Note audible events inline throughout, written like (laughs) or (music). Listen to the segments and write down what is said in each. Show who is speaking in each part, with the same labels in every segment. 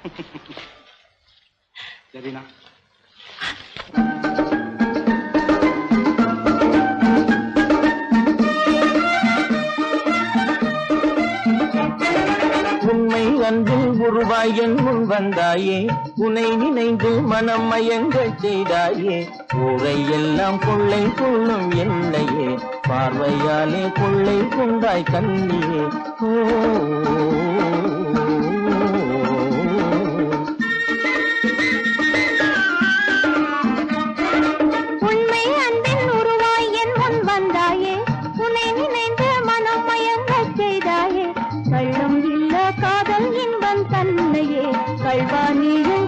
Speaker 1: (laughs) சரிண்ணா.
Speaker 2: உண்மை அன்பில் உருவாய் என் முன் வந்தாயே உனை நினைந்து மனம் மயங்கள் செய்தாயே ஊரை எல்லாம் கொள்ளை கொள்ளும் என்னையே பார்வையாலே கொள்ளை கொண்டாய் கண்ணியே. ஓ хайванием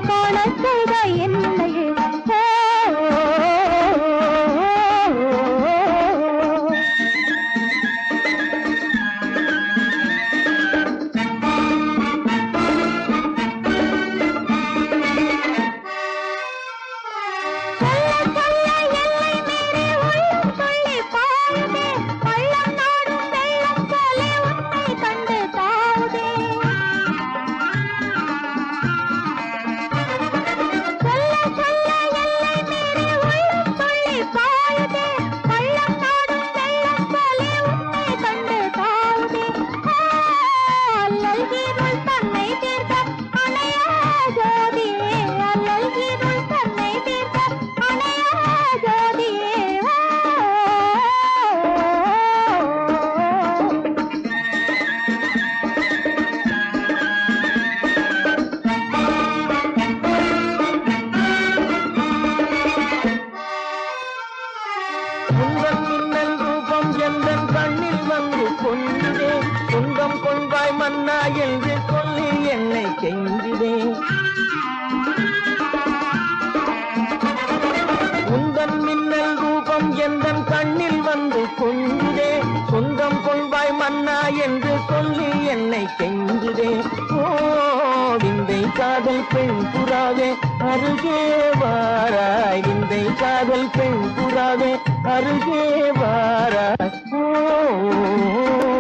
Speaker 2: எந்தன் கண்ணில் வந்து கொஞ்சுதே சொந்தம் கொள்வாய் மன்னா என்று சொல்லி என்னை கெஞ்சுதே. ஓவிந்தை காதல் பெண் புறாவே அருகே வாராய். விந்தை காதல் பெண் புறாவே அருகே வாராய். ஓ